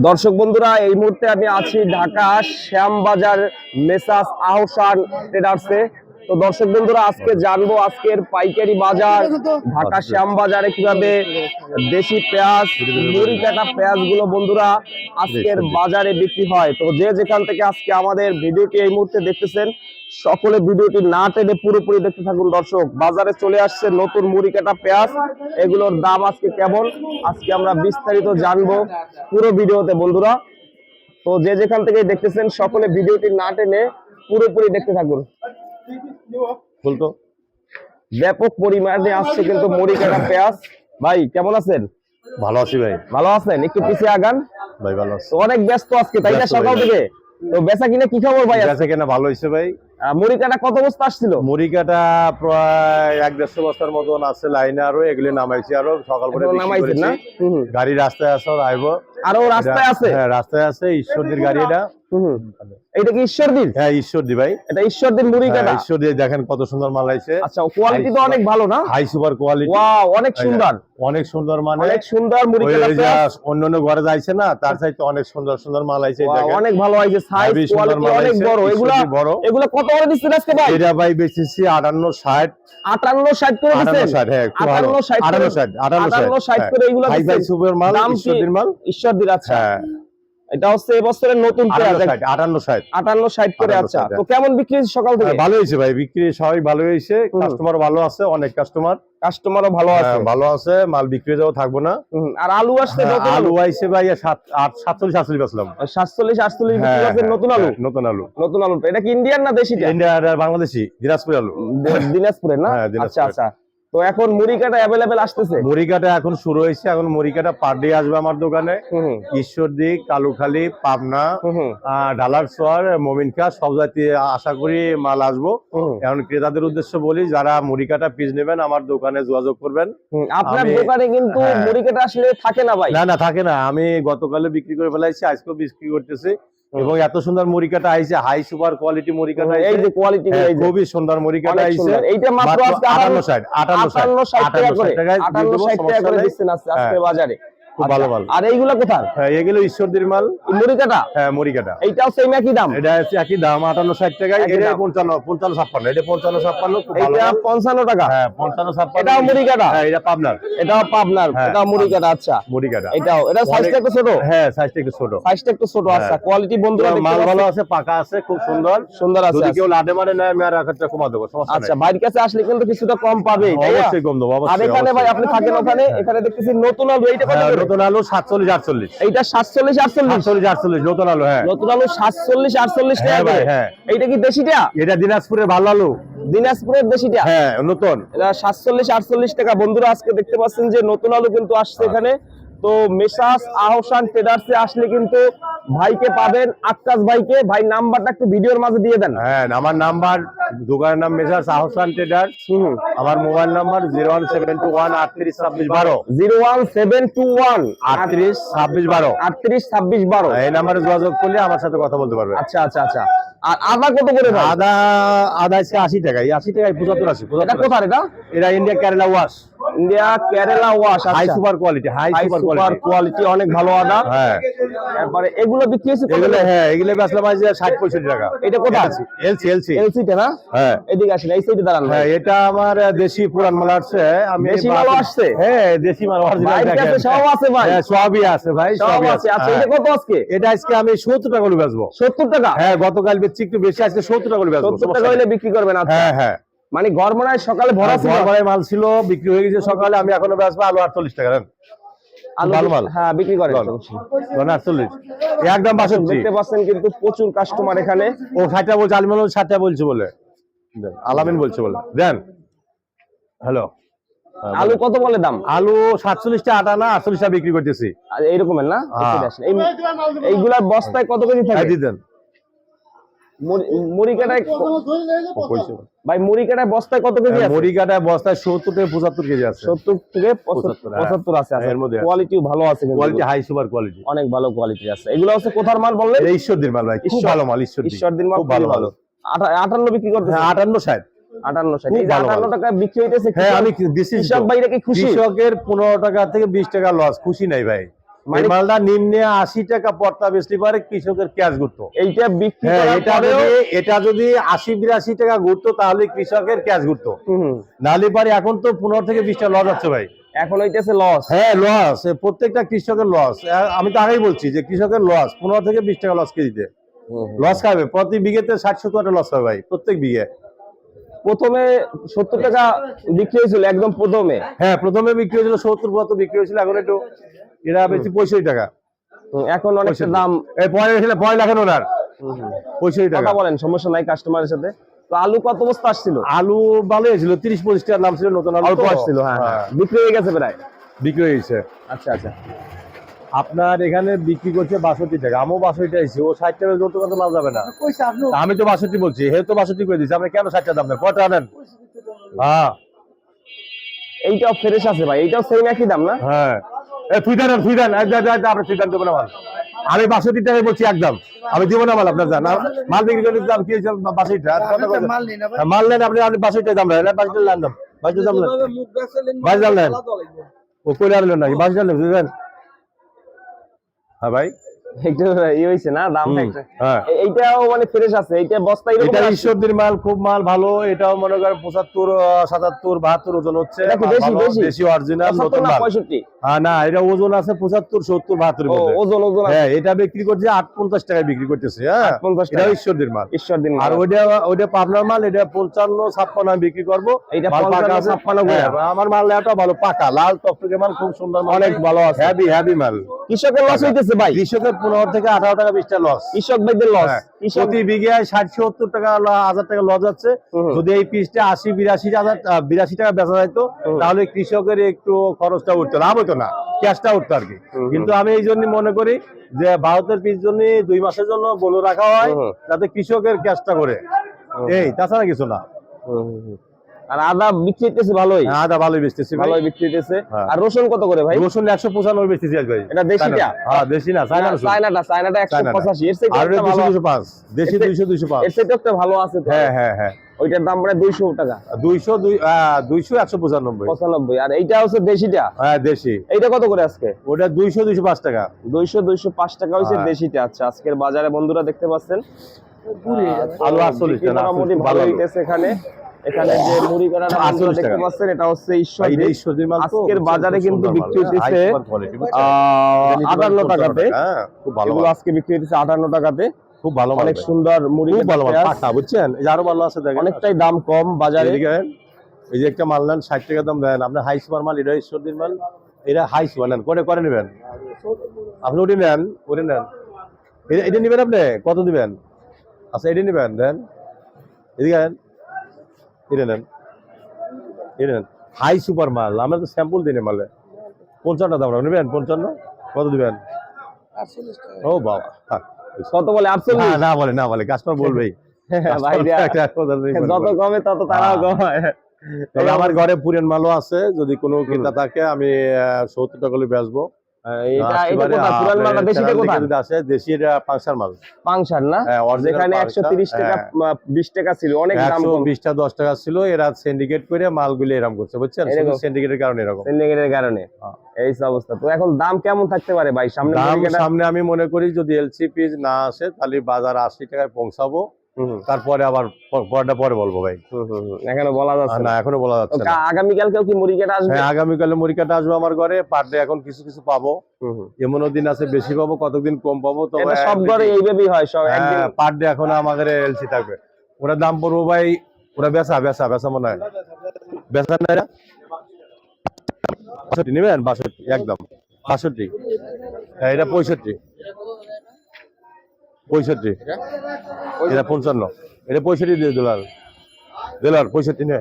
দর্শক বন্ধুরা এই মুহূর্তে আমি আছি ঢাকা শ্যামবাজার মেসাস আহসান ট্রেডার্সে তো দর্শক বন্ধুরা আজকে জানব আজকের পাইকারি বাজার ঢাকা শ্যামবাজারে কীভাবে দেশি পেঁয়াজ মুড়ি কাটা পেঁয়াজগুলো বন্ধুরা আজকের বাজারে বিক্রি হয়। তো যে যেখান থেকে আজকে আমাদের ভিডিওটি এই মুহূর্তে দেখতেছেন সকলে ভিডিওটি না টেনে পুরোপুরি দেখতে থাকুন দর্শক। বাজারে চলে আসছে নতুন মুড়ি কাটা পেঁয়াজ এগুলোর দাম আজকে কেমন? আজকে আমরা বিস্তারিত জানব পুরো ভিডিওতে বন্ধুরা। তো যে যেখান থেকে দেখতেছেন সকলে ভিডিওটি না টেনে পুরোপুরি দেখতে থাকুন। বলতো ব্যাপক পরিমাণে আসছে কিন্তু মুড়ি কাটা পেঁয়াজ। ভাই কেমন আছেন? ভালো আছি ভাই। ভালো আছেন? একটু পিছিয়ে আগান। ভাই ভালো আছি। অনেক ব্যস্ত আজকে তাই না সকাল থেকে? তো বেচা কিনে কি খবর ভাই? বেচা কেনা ভালো হয়েছে ভাই। মুড়ি কাটা কত বস্তা আসছিল? মুড়ি কাটা প্রায় এক দেড়শো বস্তার মতন আছে লাইনে আরও এগুলি নামাইছি আরও সকাল করে নামাইছেন না। গাড়ি রাস্তায় আছে আর আইবো। আরও রাস্তায় আছে? হ্যাঁ রাস্তায় আছে ঈশ্বরদীর গাড়ি এটা। হুম হুম। এটা কি ঈশ্বরদীর হ্যাঁ ঈশ্বরদী ভাই। এটা ঈশ্বরদীর মুড়ি হ্যাঁ, কাটা? ঈশ্বরদী দেখেন কত সুন্দর মাল আইছে। আচ্ছা কোয়ালিটি তো অনেক ভালো না? হাই সুপার কোয়ালিটি ওয়াও অনেক সুন্দর। অনেক সুন্দর মানে অনেক সুন্দর মুড়ি কাটা ওই অন্য অন্য ঘরে যাইছে না তার চাইতে অনেক সুন্দর সুন্দর মাল আইছে দেখেন। অনেক ভালো সাইজ কোয়ালিটি অনেক বড়। এগুলা কত করে দিচ্ছেন আজকে ভাই? এটা ভাই বেচেছি আটান্ন ষাট। আটান্ন ষাট করে আটান্ন দিচ্ছেন ষাট হ্যাঁ একটু ভালো। আটান্ন ষাট করে- করে এগুলো হাই ফাই সুপার মাল ঈশ্বরদীর মাল? ঈশ্বরদীর আচ্ছা। হ্যাঁ। এটা হচ্ছে এবছরের নতুন আটান্ন ষাট আটান্ন ষাট। করে আচ্ছা। তো কেমন বিক্রি হয়েছে সকাল থেকে? হ্যাঁ, ভালো হয়েছে ভাই বিক্রি সবাই ভালো হয়েছে। কাস্টমার ভালো আছে অনেক কাস্টমার। কাস্টমারও ভালো আছে। ভালো আছে মাল বিক্রি যাওয়া থাকব না। আর আলু আসছে হ্যাঁ, আলু? আইছে ভাই আট সাতচল্লিশ আটচল্লিশ বেচলাম। সাতচল্লিশ আটচল্লিশ হ্যাঁ, হ্যাঁ, নতুন আলু? হ্যাঁ, নতুন আলু। নতুন আলু। এটা কি ইন্ডিয়ান না দেশিটা ইন্ডিয়া আর বাংলাদেশি দিনাজপুর আলু। দি- দিনাজপুরের না? হ্যাঁ। আচ্ছা আচ্ছা। তো এখন মুড়ি কাটা অ্যাভেলেবেল আসতেছে? মুড়ি কাটা এখন শুরু হয়েছে এখন মুড়ি কাটা পার ডে আসবে আমার দোকানে। ঈশ্বরদী কালুখালী পাবনা ডালার সোয়ার মমিনকা সব জাতি আশা করি মাল আসব। এখন ক্রেতাদের উদ্দেশ্য বলি যারা মুড়ি কাটা পিস নেবেন আমার দোকানে যোগাযোগ করবেন। আপনার দোকানে কিন্তু হ্যাঁ। মুড়ি কাটা আসলে থাকে না ভাই। না না থাকে না। আমি গতকালে বিক্রি করে ফেলাইছি আজকেও বিক্রি করতেছি। এবং এত সুন্দর মরিকাটা কাটা আইছে হাই সুপার কোয়ালিটি মরিকাটা এই যে কোয়ালিটি হ্যাঁ, খুবই সুন্দর মরিকাটা আইছে। এইটা মাত্র আজকে আটান্ন আটান্ন ষাট আটান্ন ষাট আটান্ন ষাট টাকা করে ষাট টাকায় দিয়ে আটান্ন দেবো, ষাট টাকা করে। দিচ্ছেন আজকে আজকে হ্যাঁ। বাজারে খুব আচ্ছা। ভালো মাল। আর এইগুলা কোথায় হ্যাঁ এগুলো ঈশ্বরদীর মাল। মুড়ি কাটা হ্যাঁ মুড়ি কাটা এইটাও সেম একই দাম? এটা একই দাম আটান্ন ষাট টাকায় এটা পঞ্চান্ন পঞ্চান্ন ছাপ্পান্ন এটা পঞ্চান্ন ছাপ্পান্ন ভালো মাল। পঞ্চান্ন টাকা? হ্যাঁ পঞ্চান্ন ছাপ্পান্ন। এটাও মুড়ি কাটা? হ্যাঁ এটা পাবনার। এটাও পাবনার হ্যাঁ, এটাও মুড়ি কাটা আচ্ছা। মুড়ি কাটা এটাও এটা সাইজটা একটু ছোট? হ্যাঁ সাইজটা একটু ছোট। সাইজটা একটু ছোট আচ্ছা কোয়ালিটি বন্ধুরা মাল ভালো আছে পাকা আছে খুব সুন্দর। সুন্দর আছে যদি আচ্ছা। কেউ লাদে মানে নেয় আমি আর এক হাজার কমা দেবো সমস্যা আচ্ছা বাইরের কাছে আসলে কিন্তু কিছুটা কম পাবে অবশ্যই কম দেবো আর এখানে ভাই আপনি থাকেন ওখানে এখানে দেখতেছি নতুন আলু এইটা কত হ্যাঁ? নতুন আলু সাতচল্লিশ আটচল্লিশ। এইটা সাতচল্লিশ আটচল্লিশ। সাতচল্লিশ আটচল্লিশ নতুন আলু হ্যাঁ। নতুন আলু সাতচল্লিশ আটচল্লিশ টাকা হ্যাঁ ভাই, হ্যাঁ। এইটা কি দেশিটা? এটা দিনাজপুরের ভালো আলু। দিনাজপুরের দেশিটা? হ্যাঁ নতুন। এটা সাতচল্লিশ আটচল্লিশ টাকা। বন্ধুরা আজকে দেখতে পাচ্ছেন যে নতুন আলু কিন্তু আসছে এখানে। তো মেসাস আহসান ট্রেডার্সে আসলে কিন্তু ভাইকে পাবেন আক্কাস ভাইকে। ভাই নাম্বারটা একটু ভিডিওর মাঝে দিয়ে দেন। হ্যাঁ আমার নাম্বার দোকানের নাম মেসার আহসান ট্রেডার। আমার mobile number zero one seven two one আটত্রিশ ছাব্বিশ বারো। Zero one seven two one আটত্রিশ ছাব্বিশ বারো। আটত্রিশ ছাব্বিশ বারো। এই নাম্বারে যোগাযোগ করলে আমার সাথে কথা বলতে পারবে। আচ্ছা আচ্ছা আচ্ছা। আর আদা কত করে আদা আদা আছে আশি টাকা এই আশি টাকায় পঁচাত্তর পঁচাত্তর কোথায় এটা? এটা India Kerala wash. India Kerala wash high super quality high super quality অনেক ভালো আদা হ্যাঁ। তারপরে এগুলো বিক্রি কত? এগুলো হ্যাঁ এগুলো বেচলাম আজ ষাট পঁয়ষট্টি টাকা। এটা কোথায়? এলসি এলসি এলসিটা না? হ্যাঁ। এদিকে আসেন এই সাইডে দাঁড়ান হ্যাঁ এটা আমার দেশি পুরান মাল আসছে। আমি দেশি মালও আসছে? হ্যাঁ দেশি মাল অরিজিনাল কাছে সব আছে ভাই। হ্যাঁ সবই আছে ভাই সব আছে। আচ্ছা হ্যাঁ। এটা কত আজকে? এটা আজকে আমি সত্তর টাকা করে বেচবো। সত্তর টাকা? হ্যাঁ গতকাল বেচছি একটু বেশি আজকে সত্তর টাকা করে বেচবো। সত্তর টাকা সমস্যা হইলে বিক্রি করবেন আচ্ছা। হ্যাঁ হ্যাঁ। মানে গরমনায় সকালে ভরা ছিল। ঘর ভাড়ায় মাল ছিল বিক্রি হয়ে গেছে সকালে আমি এখনও বেচবো আলু আটচল্লিশ টাকা নেন আলু ভালো মাল। হ্যাঁ বিক্রি করেন। ধরেন আটচল্লিশ। একদম বাষট্টি। দেখতে পাচ্ছেন কিন্তু প্রচুর কাস্টমার এখানে। ও ষাটটা বলছে আলমিন ষাটটা বলছে বলে। আলামিন বলছে বলে। দেন। হ্যালো। আলু কত বলে দাম? আলু সাতচল্লিশটা আটা না আটচল্লিশটা বিক্রি করতেছি। এইরকমের না? হ্যাঁ। এদিকে আসেন। এই এইগুলার বস্তায় কত কেজি হ্যাঁ থাকে দিয়ে দেন মুড়ি- মুড়ি কাটায় ও, কইছে। ভাই মুড়ি বস্তায় কত কেজি হ্যাঁ, আছে? বস্তায় সত্তর থেকে পঁচাত্তর কেজি আছে। সত্তর থেকে পঁচাত্তর। পঁচাত্তর আছে এর মধ্যে আছে। ভালো আছে কোয়ালিটি হাই সুপার কোয়ালিটি অনেক ভালো কোয়ালিটি আছে। এগুলো হচ্ছে কোথার মাল ঈশ্বরদীর মাল ভাই খুব ভালো মাল ঈশ্বর ঈশ্বর দিন মাল খুব ভালো ভালো। আটা- আটান্ন বিক্রি করতেছে হ্যাঁ ভালো আটান্ন মাল। বিক্রি হইতেছে হ্যাঁ খুশি? কৃষকের পনেরো টাকা থেকে বিশ টাকা লস খুশি নাই ভাই। মানে মালটা নিম্নে আশি টাকা পড়তা কৃষকের ক্যাশ ঘুরতো। এইটা বিক্রি হ্যাঁ এটা যদি এটা টাকা ঘুরতো তাহলে কৃষকের ক্যাশ ঘুরতো। নালি পারে এখন তো পনেরো থেকে বিশ টাকা লস যাচ্ছে ভাই। এখন হইতেছে লস হ্যাঁ লস প্রত্যেকটা কৃষকের লস আমি তো আগেই বলছি যে কৃষকের লস পনেরো থেকে বিশ টাকা লস কেজিতে। লস খাবে। প্রতি বিঘেতে ষাট সত্তর টাকা লস হবে ভাই প্রত্যেক বিঘে। প্রথমে সত্তর টাকা বিক্রি হয়েছিল একদম প্রথমে। হ্যাঁ প্রথমে বিক্রি হয়েছিল সত্তর বিক্রি হয়েছিল এখন একটু এরা বেশি পঁয়ষট্টি টাকা। এখন অনেকটা পঁয়ষট্টি। দাম এই পরে এসে পরে লাখেন ওনার? পঁয়ষট্টি টাকা। বলেন সমস্যা নাই কাস্টমারের সাথে। তো আলু কত বস্তা আসছিল? আলু ভালো হয়েছিল তিরিশ পঁচিশ টাকার নাম ছিল নতুন আলু আসছিল হ্যাঁ হ্যাঁ। হ্যাঁ, বিক্রি হয়ে গেছে প্রায়? বিক্রি হয়ে গেছে। আচ্ছা আচ্ছা। আপনার এখানে বিক্রি করছে বাষট্টি টাকা আমিও বাষট্টি আইছি ও ষাট টাকা জোর তো মাল যাবে না। আমি তো বাষট্টি বলছি হে তো বাষট্টি করে দিচ্ছি আপনি কেন ষাট টাকা দাম দেন? কত আনেন? হ্যাঁ। এইটাও ফ্রেশ আছে ভাই এইটাও সেম একই দাম না? হ্যাঁ। তুই দেন তুই দেন আপনি তুই দেন দেবো না মাল। আমি বাষট্টি টাকায় বলছি একদম। আমি দিব না মাল আপনার মাল বিক্রি করে দাম কি? হ্যাঁ, মাল নেন আপনি আপনি বাষট্টি দাম নেন বাষট্টি দাম বাষট্টি দাম নেন বাষট্টি দাম নেন ও কইলে আনলেন নাকি? বাষট্টি নেন হ্যাঁ ভাই। একটু ই হয়েছে না দাম হ্যাঁ। এইটাও মানে ফ্রেশ আছে এইটা বস্তা এরকম এটা ঈশ্বরদীর মাল খুব মাল ভালো এটাও মনে করেন ওজন হচ্ছে এটা মাল বেশি, বেশি? বেশি অরিজিনাল নতুন মাল। 65 হ্যাঁ না এটা ওজন আছে ওজন ওজন হ্যাঁ এটা বিক্রি করছে আট পঞ্চাশ টাকায় বিক্রি করতেছে হ্যাঁ। 50 এটা ঈশ্বরদীর মাল। ঈশ্বর দিন আর ওইটা ওইটা পাবনার মাল এটা পঞ্চান্ন ছাপ্পান্ন আমি বিক্রি করব। মাল পাকা। 56 করে। হ্যাঁ, আমার মাল এটা ভালো পাকা লাল টকটকে মাল খুব সুন্দর মাল। অনেক ভালো আছে। মাল। কৃষকের লস হইতেছে ভাই। কৃষকের পনেরো থেকে আঠারো টাকা বিশটা লস লস হ্যাঁ, প্রতি বিঘায় ষাট সত্তর টাকা হাজার টাকা লস যাচ্ছে। যদি এই পিসটা আশি বিরাশি হাজার বিরাশি টাকা বেচা যাইতো তাহলে কৃষকের একটু খরচটা উঠতো। লাভ হতো না। ক্যাশটা উঠতো আর কি। কিন্তু আমি এই জন্য মনে করি যে ভারতের পিস জন্য দুই মাসের জন্য গরু রাখা হয়। যাতে কৃষকের ক্যাশটা করে। এই তাছাড়া কিছু না। আর আদা বিক্রি হইতেছে ভালোই। হ্যাঁ, আদা ভালোই বেচতেছি ভালোই বিক্রি হইতেছে হ্যাঁ। আর রসুন কত করে ভাই? রসুন একশো পঁচানব্বই বেচতেছি আজ ভাই। এটা দেশিটা? হ্যাঁ দেশি না চায়না রসুন। চায়নাটা চায়নাটা একশো চায়নাটা। পঁচাশি। এর থেকে আর একটা দুশো ভালো দুশো পাঁচ। দেশি এতে- দুইশো দুইশো পাঁচ। এর থেকে একটা ভালো আছে হ্যাঁ হ্যাঁ হ্যাঁ। ওইটার দাম প্রায় দুইশো টাকা। দুইশো দুই আহ, দুইশো একশো পঁচানব্বই। পঁচানব্বই। আর এইটা হচ্ছে দেশিটা? হ্যাঁ দেশি। এইটা কত করে আজকে? ওটা দুইশো দুইশো পাঁচ টাকা। দুইশো দুইশো পাঁচ টাকা হয়েছে হ্যাঁ। দেশিটা। আচ্ছা আজকের বাজারে বন্ধুরা দেখতে পাচ্ছেন। আলু 48 টাকা, মোটামুটি 48 ভালো ভালো। হইতেছে এখানে। এখানে যে মুড়ি 48 দেখতে পাচ্ছেন এটা হচ্ছে ঈশ্বর ঈশ্বরদীর মাল আজকের বাজারে কিন্তু বিক্রি এটা নিতে আটান্ন টাকাতে। 55 হ্যাঁ, খুব ভালো আজকে বিক্রি হইতেছে আটান্ন টাকাতে। খুব ভালো অনেক সুন্দর মুড়ি খুব ভালো পেঁয়াজ। বুঝছেন? এই যে আরও ভালো আছে দেখেন। অনেকটাই দাম কম বাজারে। এই যে একটা মাল নেন ষাট টাকা দাম দেন। আপনার হাই সুপার মাল এটা ঈশ্বরদীর মাল। এটা হাই সুপার নেন। করে করে নেবেন। আপনি ওটি নেন ওটি নেন। এটা- নেবেন আপনি? কত দিবেন? আচ্ছা এটা নেবেন দেন। এদিকে এটা নেন। এটা নেন। হাই সুপার মাল। আমরা তো স্যাম্পল দিনে মালে। পঞ্চান্ন দাম নেবেন পঞ্চান্ন? কত দিবেন? ও বাবা। কত বলে? না আটচল্লিশ? না বলে না বলে। কাস্টমার বলবেই। যত কমে তত তারাও হ্যাঁ। কমায়। তবে আমার ঘরে পুরান মালও আছে। যদি কোনো ক্রেতা থাকে আমি সত্তর টাকা করে বেচবো। ছিল এরা সিন্ডিকেট করে মালগুলো এরকম করছে বুঝছেন। সিন্ডিকেটের কারণে এরকম। সিন্ডিকেটের কারণে। হ্যাঁ। এই অবস্থা। তো এখন দাম কেমন থাকতে পারে ভাই? সামনে সামনে আমি মনে করি যদি এলসিপি না আসে তাহলে বাজার আশি টাকায় পৌঁছাবো। তারপরে আবার প- পরেরটা পরে বলব ভাই। এখনও বলা যাচ্ছে না। না এখনও বলা যাচ্ছে না। কা- আগামীকালকেও কি মুরগি কেটে আসবে? হ্যাঁ আগামীকালে মুড়িকাটা আসবে আমার ঘরে। পার ডে এখন কিছু কিছু পাবো। এমনও দিন আছে বেশি পাবো কতদিন কম পাবো তো সব ঘরে এইভাবেই হয় সব একদিন। পার ডে এখন আমাদের এলসি থাকবে। ওরা দাম পড়ব ভাই ওরা বেচা বেচা বেচা মনে হয়। বেচা না? এরা? বাষট্টি নেবেন? বাষট্টি একদম। বাষট্টি। হ্যাঁ এটা পঁয়ষট্টি। পঁয়ষট্টি। এটা? পঞ্চান্ন। এটা পঁয়ষট্টি দিয়ে দিলার দিলার পঁয়ষট্টি নে।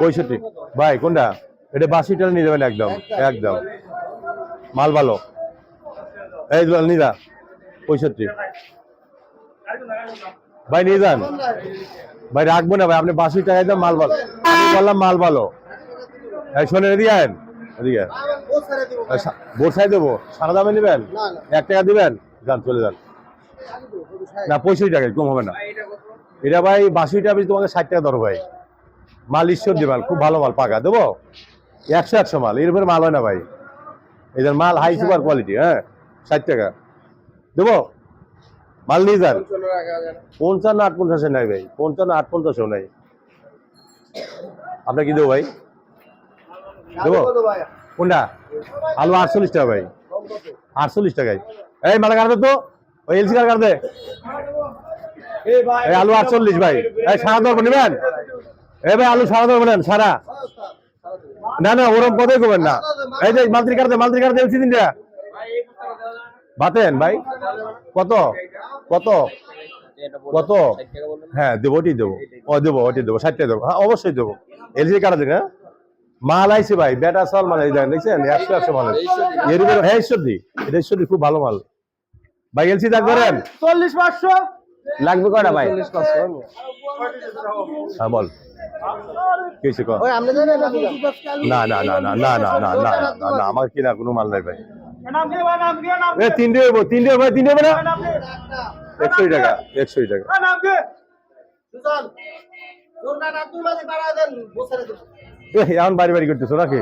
পঁয়ষট্টি। ভাই কোনটা? এটা বাষট্টি নিয়ে যাবেন একদম একদম। মাল ভালো। এই দুলাল নিদা পঁয়ষট্টি। ভাই নিয়ে যান। ভাই রাখব না ভাই আপনি বাষট্টি টাকায় দাম মাল ভালো। আমি বললাম মাল ভালো। এই শোনেন এদিকে আয়েন। এদিকে বোরসাই দেবো। সারা দামে নেবেন? এক টাকা দিবেন? যান চলে যান। না, পঁয়ষট্টি টাকায়, কম হবে না। এটা ভাই, বাষট্টি টাকা তোমাকে ষাট টাকা ধরো ভাই। মাল ঈশ্বর দিবাল খুব ভালো মাল, পাকা, দেবো? একশো একশো মাল এর উপরে মাল হয় না ভাই। এদের মাল হাই সুপার কোয়ালিটি হ্যাঁ ষাট টাকা। দেবো? মাল নিয়ে যান। পঞ্চান্ন আট পঞ্চাশে নাই ভাই, পঞ্চান্ন আট পঞ্চাশেও নাই। আপনার কি দেবো ভাই? দেবো? কোনটা? আলু আটচল্লিশ টাকা ভাই। আটচল্লিশ টাকায়। এই মালা কাটবে তো? ওই এলসি কার কাটবে এই আলু আটচল্লিশ ভাই। এই সারা দরকার নেবেন? এই ভাই আলু সারা দরকার নেন সারা। না না ওরম কথাই করবেন না। এই যে মালত্রি কাটতে মালত্রি কাটতে এলসি দিন বাতেন ভাই। কত? কত? কত? হ্যাঁ দেবো ওটি দেবো। ও দেবো ওটি দেবো ষাট টাকা দেবো। হ্যাঁ অবশ্যই দেবো। এলসি কাটা দিন হ্যাঁ? মাল আইছে ভাই বেটা সাল মাল এই দেখছেন? একশো একশো মাল। এর হ্যাঁ ঈশ্বরদি। এটা ঈশ্বরদি খুব ভালো মাল। ভাই এলসি দাগ করেন চল্লিশ পাঁচশো লাগবে কয়টা ভাই হ্যাঁ বল কি হয়েছে কর ওই আপনি দেবেন না না না না না না না না না না আমার কিনা কোনো মাল নাই ভাই নাম দিয়ে ভাই নাম দিয়ে নাম এ তিনটে হইবো তিনটে হইবো তিনটে হবে না একশোই টাকা একশোই টাকা এখন বাড়ি বাড়ি করতেছো নাকি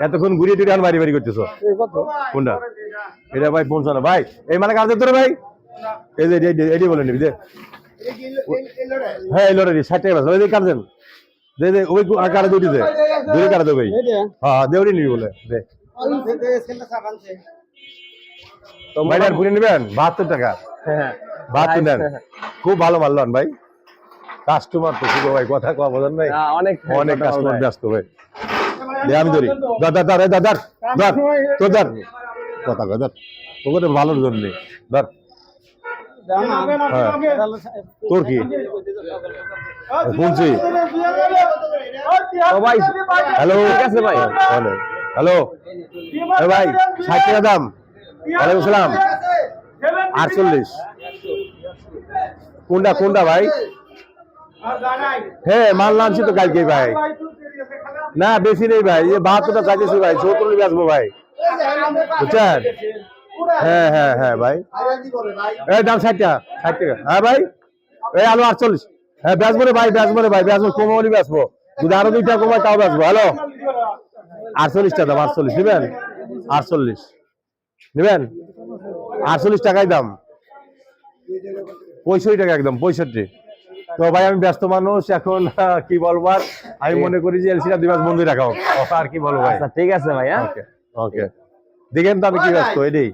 এতক্ষণ ঘুরিয়ে টুরিয়ে এখন বাড়ি বাড়ি করতেছো কোনটা এটা ভাই পৌঁছানো ভাই এই মানে কাজ তোরে ভাই। এই যে এটি বলে নিবি দে। হ্যাঁ এই লড়াই ষাট টাকা বেচা। ওই যে কাট দেন দে দে ওই কাটা দুটি দে। দুটি কাটা দে ভাই হ্যাঁ হ্যাঁ দেউরি নিবি বলে দে। ভাই আর ঘুরে নেবেন? বাহাত্তর টাকা। হ্যাঁ বাহাত্তর নেন। খুব ভালো ভাই। কাস্টমার তো শুধু ভাই কথা কওয়া বোঝেন ভাই অনেক অনেক কাস্টমার। ব্যস্ত ভাই। দে আমি ধরি। ধর ধর ধর তোর কথা কয় ধর। তোকে তো ভালোর জন্য। ধর। হ্যাঁ। তোর কি? শুনছি ভাই। হ্যালো। ঠিক আছে ভাই। হ্যালো। এ ভাই ষাট টাকা দাম। ওয়ালাইকুম সালাম। আটচল্লিশ। কোনটা কোনটা ভাই? হ্যাঁ মাল নামছি তো কালকে ভাই। না বেশি নেই ভাই। বাহাত্তরটা চাইতেছি ভাই। চৌত্র নিয়ে আসব ভাই। বুঝছেন হ্যাঁ হ্যাঁ হ্যাঁ ভাই। এই দাম ষাট টাকা ষাট টাকা। হ্যাঁ ভাই? এই আলু আটচল্লিশ। হ্যাঁ বেচবো রে ভাই বেচবো রে ভাই বেচবো কমানি বেচবো যদি আরও দুইটা কমায় তাও বেচবো হ্যালো? আটচল্লিশ টাকা দাম আটচল্লিশ। নেবেন? আটচল্লিশ। নেবেন? আটচল্লিশ টাকাই দাম। পঁয়ষট্টি টাকা একদম পঁয়ষট্টি। তো ভাই আমি ব্যস্ত মানুষ এখন কি বলব আর? আমি মনে করি যে এলসিটা দুই মাস বন্ধই রাখা হোক। আর কি বলব ভাই? আচ্ছা ঠিক আছে ভাই হ্যাঁ? ওকে দেখেন তো আমি কি ব্যস্ত? এটাই